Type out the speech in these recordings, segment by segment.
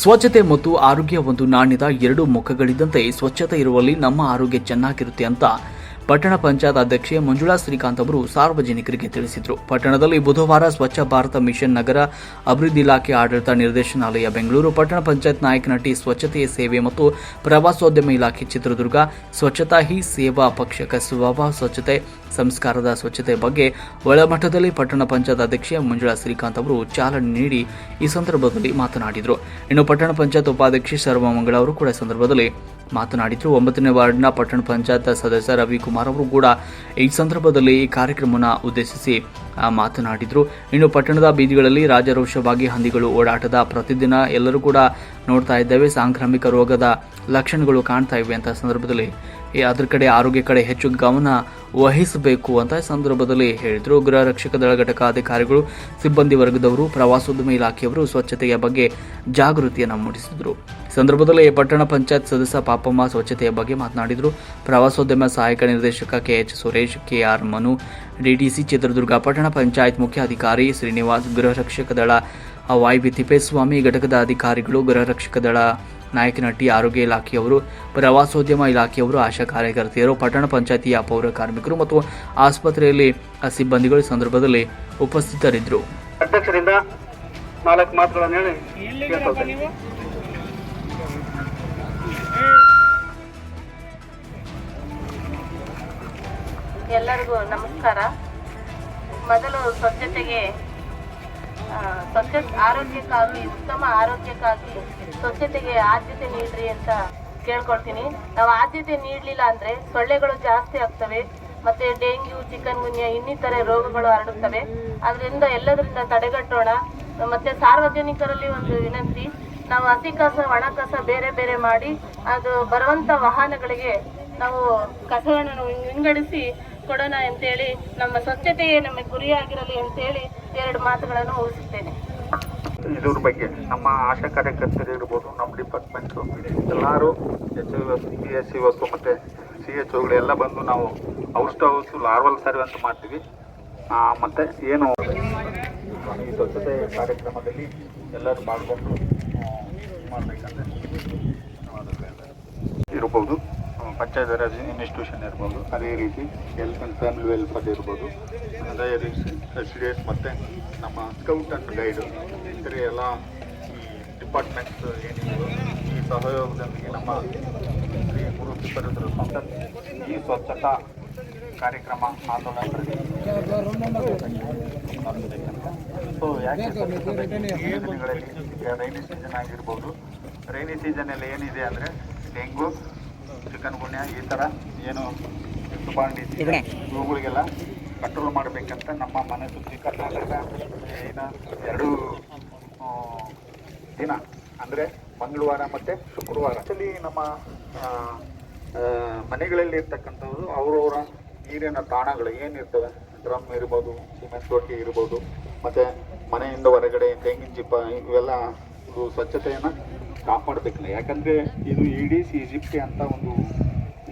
ಸ್ವಚ್ಛತೆ ಮತ್ತು ಆರೋಗ್ಯ ಒಂದು ನಾಣ್ಯದ ಎರಡು ಮುಖಗಳಿದ್ದಂತೆ ಸ್ವಚ್ಛತೆ ಇರುವಲ್ಲಿ ನಮ್ಮ ಆರೋಗ್ಯ ಚೆನ್ನಾಗಿರುತ್ತೆ ಅಂತ ಪಟ್ಟಣ ಪಂಚಾಯತ್ ಅಧ್ಯಕ್ಷೆ ಮಂಜುಳಾ ಶ್ರೀಕಾಂತ್ ಅವರು ಸಾರ್ವಜನಿಕರಿಗೆ ತಿಳಿಸಿದರು. ಪಟ್ಟಣದಲ್ಲಿ ಬುಧವಾರ ಸ್ವಚ್ಛ ಭಾರತ ಮಿಷನ್ ನಗರ ಅಭಿವೃದ್ಧಿ ಇಲಾಖೆ ಆಡಳಿತ ನಿರ್ದೇಶನಾಲಯ ಬೆಂಗಳೂರು, ಪಟ್ಟಣ ಪಂಚಾಯತ್ ನಾಯಕನಟಿ ಸ್ವಚ್ಛತೆಯ ಸೇವೆ ಮತ್ತು ಪ್ರವಾಸೋದ್ಯಮ ಇಲಾಖೆ ಚಿತ್ರದುರ್ಗ ಸ್ವಚ್ಛತಾ ಹಿ ಸೇವಾ ಪಕ್ಷಕ ಸ್ವಭಾವ ಸ್ವಚ್ಛತೆ ಸಂಸ್ಕಾರದ ಸ್ವಚ್ಛತೆ ಬಗ್ಗೆ ಒಳಮಟ್ಟದಲ್ಲಿ ಪಟ್ಟಣ ಪಂಚಾಯತ್ ಅಧ್ಯಕ್ಷೆ ಮಂಜುಳಾ ಶ್ರೀಕಾಂತ್ ಅವರು ಚಾಲನೆ ನೀಡಿ ಈ ಸಂದರ್ಭದಲ್ಲಿ ಮಾತನಾಡಿದರು. ಇನ್ನು ಪಟ್ಟಣ ಪಂಚಾಯತ್ ಉಪಾಧ್ಯಕ್ಷೆ ಸರ್ವಮಂಗಳ ಅವರು ಕೂಡ ಸಂದರ್ಭದಲ್ಲಿ ಮಾತನಾಡಿದರು. ಒಂಬತ್ತನೇ ವಾರ್ಡ್ನ ಪಟ್ಟಣ ಪಂಚಾಯತ್ ಸದಸ್ಯ ರವಿಕುಮಾರ್ ಅವರು ಕೂಡ ಈ ಸಂದರ್ಭದಲ್ಲಿ ಈ ಕಾರ್ಯಕ್ರಮನ ಉದ್ದೇಶಿಸಿ ಮಾತನಾಡಿದರು. ಇನ್ನು ಪಟ್ಟಣದ ಬೀದಿಗಳಲ್ಲಿ ರಾಜರೋಷವಾಗಿ ಹಂದಿಗಳು ಓಡಾಟದ ಪ್ರತಿದಿನ ಎಲ್ಲರೂ ಕೂಡ ನೋಡ್ತಾ ಇದ್ದೇವೆ. ಸಾಂಕ್ರಾಮಿಕ ರೋಗದ ಲಕ್ಷಣಗಳು ಕಾಣ್ತಾ ಇವೆ ಅಂತ ಸಂದರ್ಭದಲ್ಲಿ ಅದ್ರ ಕಡೆ ಆರೋಗ್ಯ ಕಡೆ ಹೆಚ್ಚು ಗಮನ ವಹಿಸಬೇಕು ಅಂತ ಸಂದರ್ಭದಲ್ಲಿ ಹೇಳಿದರು. ಗೃಹ ರಕ್ಷಕ ದಳ ಘಟಕ ಅಧಿಕಾರಿಗಳು, ಸಿಬ್ಬಂದಿ ವರ್ಗದವರು, ಪ್ರವಾಸೋದ್ಯಮ ಇಲಾಖೆಯವರು ಸ್ವಚ್ಛತೆಯ ಬಗ್ಗೆ ಜಾಗೃತಿಯನ್ನು ಮೂಡಿಸಿದರು. ಸಂದರ್ಭದಲ್ಲಿ ಪಟ್ಟಣ ಪಂಚಾಯತ್ ಸದಸ್ಯ ಪಾಪಮ್ಮ ಸ್ವಚ್ಛತೆಯ ಬಗ್ಗೆ ಮಾತನಾಡಿದರು. ಪ್ರವಾಸೋದ್ಯಮ ಸಹಾಯಕ ನಿರ್ದೇಶಕ KH Suresh KR Manu DDC Chitradurga ಪಟ್ಟಣ ಪಂಚಾಯತ್ ಮುಖ್ಯ ಅಧಿಕಾರಿ ಶ್ರೀನಿವಾಸ್, ಗೃಹ ರಕ್ಷಕ ದಳ ವೈಬಿ ತಿಪ್ಪೇಸ್ವಾಮಿ, ಘಟಕದ ಅಧಿಕಾರಿಗಳು, ಗೃಹ ರಕ್ಷಕ ದಳ ನಾಯಕನಹಟ್ಟಿ ಆರೋಗ್ಯ ಇಲಾಖೆಯವರು ಪ್ರವಾಸೋದ್ಯಮ ಇಲಾಖೆಯವರು ಆಶಾ ಕಾರ್ಯಕರ್ತೆಯರು ಪಟ್ಟಣ ಪಂಚಾಯಿತಿಯ ಪೌರ ಕಾರ್ಮಿಕರು ಮತ್ತು ಆಸ್ಪತ್ರೆಯಲ್ಲಿ ಸಿಬ್ಬಂದಿಗಳು ಸಂದರ್ಭದಲ್ಲಿ ಉಪಸ್ಥಿತರಿದ್ದರು. ಅಧ್ಯಕ್ಷರಿಂದ ನಾಲ್ಕು ಮಾತುಗಳನ್ನು ಹೇಳಿ ಎಲ್ಲರಿಗೂ ನಮಸ್ಕಾರ. ಮೊದಲು ಸ್ವಚ್ಛತೆಗೆ ಸ್ವಚ್ಛ ಆರೋಗ್ಯಕ್ಕಾಗಿ ಉತ್ತಮ ಆರೋಗ್ಯಕ್ಕಾಗಿ ಸ್ವಚ್ಛತೆಗೆ ಆದ್ಯತೆ ನೀಡ್ರಿ ಅಂತ ಕೇಳ್ಕೊಳ್ತೀನಿ. ನಾವು ಆದ್ಯತೆ ನೀಡಲಿಲ್ಲ ಅಂದ್ರೆ ಸೊಳ್ಳೆಗಳು ಜಾಸ್ತಿ ಆಗ್ತವೆ, ಮತ್ತೆ ಡೆಂಗ್ಯೂ ಚಿಕನ್ ಗುನ್ಯಾ ಇನ್ನಿತರೆ ರೋಗಗಳು ಹರಡುತ್ತವೆ. ಅದರಿಂದ ಎಲ್ಲದರಿಂದ ತಡೆಗಟ್ಟೋಣ. ಮತ್ತೆ ಸಾರ್ವಜನಿಕರಲ್ಲಿ ಒಂದು ವಿನಂತಿ, ನಾವು ಹಸಿ ಕಸ, ಒಣ ಕಸ ಬೇರೆ ಬೇರೆ ಮಾಡಿ, ಅದು ಬರುವಂತ ವಾಹನಗಳಿಗೆ ನಾವು ಕಸವನ್ನು ವಿಂಗಡಿಸಿ ಕೊಡೋಣ ಅಂತೇಳಿ, ನಮ್ಮ ಸ್ವಚ್ಛತೆಯೇ ನಮ್ಮ ಗುರಿಯಾಗಿರಲಿ ಅಂತೇಳಿ ಎರಡು ಮಾತುಗಳನ್ನು ಮುಗಿಸುತ್ತೇನೆ. ಇದ್ರ ಬಗ್ಗೆ ನಮ್ಮ ಆಶಾ ಕಾರ್ಯಕರ್ತರು ಇರ್ಬೋದು, ನಮ್ಮ ಡಿಪಾರ್ಟ್ಮೆಂಟ್ ಎಲ್ಲರೂ ಎಚ್ ಪಿ ಎಸ್ ಸಿ ವಸ್ತು ಮತ್ತೆ ಸಿ ಎಚ್ ಎಲ್ಲ ಬಂದು ನಾವು ಹೌಸ್ ಟು ಲಾರ್ವಲ್ ಸರ್ವೆ ಅಂತ ಮಾಡ್ತೀವಿ. ಮತ್ತೆ ಏನು ಈ ಸ್ವಚ್ಛತೆ ಕಾರ್ಯಕ್ರಮದಲ್ಲಿ ಎಲ್ಲರೂ ಮಾಡ್ಕೊಂಡು ಮಾಡಬೇಕಂದ್ರೆ ಇರ್ಬೋದು. ಪಂಚಾಯತ್ ರಾಜ್ ಇನ್ಸ್ಟಿಟ್ಯೂಷನ್ ಇರ್ಬೋದು. ಅದೇ ರೀತಿ ಹೆಲ್ತ್ ಆ್ಯಂಡ್ ಫ್ಯಾಮಿಲಿ ವೆಲ್ಫೇರ್ ಇರ್ಬೋದು. ಅದೇ ರೀತಿ ಎಸ್ ಮತ್ತು ನಮ್ಮ ಸ್ಕೌಟ್ ಆ್ಯಂಡ್ ಗೈಡು ಇತರೆ ಎಲ್ಲ ಡಿಪಾರ್ಟ್ಮೆಂಟ್ಸ್ ಏನಿದೆ ಈ ಸಹಯೋಗದೊಂದಿಗೆ ನಮ್ಮ ಶ್ರೀ ಗುರು ಸುಪರಿತರ ಸಂಸತ್ ಈ ಸ್ವಚ್ಛತಾ ಕಾರ್ಯಕ್ರಮ ಆಂದೋಲನದಲ್ಲಿ ಸೊ ಯಾಕೆ ಈ ದಿನಗಳಲ್ಲಿ ರೈನಿ ಸೀಸನ್ ಆಗಿರ್ಬೋದು. ರೈನಿ ಸೀಸನಲ್ಲಿ ಏನಿದೆ ಅಂದರೆ ಡೆಂಗು ಚಿಕನ್ ಗುನ್ಯಾ ಈ ಥರ ಏನು ಸುಬಾಂಡಿ ಇವುಗಳಿಗೆಲ್ಲ ಕಂಟ್ರೋಲ್ ಮಾಡಬೇಕಂತ ನಮ್ಮ ಮನೆ ಕರ್ನಾಟಕ ಏನು ಎರಡು ದಿನ, ಅಂದರೆ ಮಂಗಳವಾರ ಮತ್ತು ಶುಕ್ರವಾರ. ಆ್ಯಕ್ಚುಲಿ ನಮ್ಮ ಮನೆಗಳಲ್ಲಿ ಇರ್ತಕ್ಕಂಥದ್ದು ಅವರವರ ನೀರಿನ ತಾಣಗಳು ಏನಿರ್ತವೆ, ಡ್ರಮ್ ಇರ್ಬೋದು, ಸಿಮೆಂಟ್ ತೊಟ್ಟಿ ಇರ್ಬೋದು, ಮತ್ತು ಮನೆಯಿಂದ ಹೊರಗಡೆ ತೆಂಗಿನ ಚಿಪ್ಪ ಇವೆಲ್ಲ ಒಂದು ಸ್ವಚ್ಛತೆಯನ್ನು ಕಾಪಾಡಬೇಕಿಲ್ಲ. ಯಾಕಂದರೆ ಇದು ಇಡೀ ಈಜಿಪ್ಟಿ ಅಂತ ಒಂದು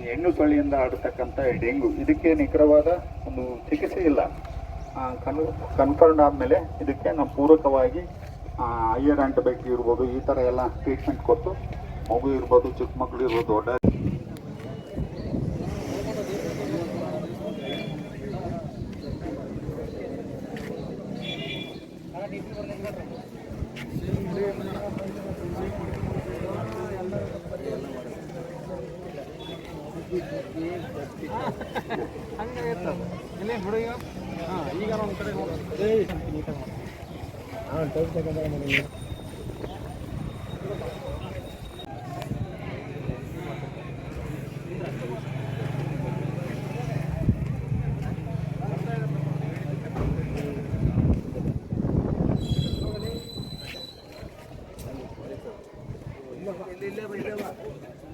ಹೆಣ್ಣು ಸೊಳ್ಳೆಯಿಂದ ಆಡತಕ್ಕಂಥ ಡೆಂಗು, ಇದಕ್ಕೆ ನಿಖರವಾದ ಒಂದು ಚಿಕಿತ್ಸೆ ಇಲ್ಲ. ಕನ್ ಕನ್ಫರ್ಮ್ ಆದಮೇಲೆ ಇದಕ್ಕೆ ನಾವು ಪೂರಕವಾಗಿ ಐಯರ್ ಆಂಟಿಬಯೋಟಿಕ್ ಇರ್ಬೋದು, ಈ ಥರ ಎಲ್ಲ ಟ್ರೀಟ್ಮೆಂಟ್ ಕೊಟ್ಟು, ಮಗು ಇರ್ಬೋದು, ಚಿಕ್ಕ ಮಕ್ಕಳು ಇರ್ಬೋದು, ದೊಡ್ಡ ಹಂಗೆ ಇರ್ತದೆ ಇಲ್ಲೇ ಹುಡುಗ ಹಾಂ ಈಗ ನಮ್ಮ ಕಡೆ ಹಾಂ ಟೈಮ್ ತಗೊಂಡ್ರೆ ಮನೆಗೆ ಇಲ್ಲ ಇಲ್ಲ ಇಲ್ಲ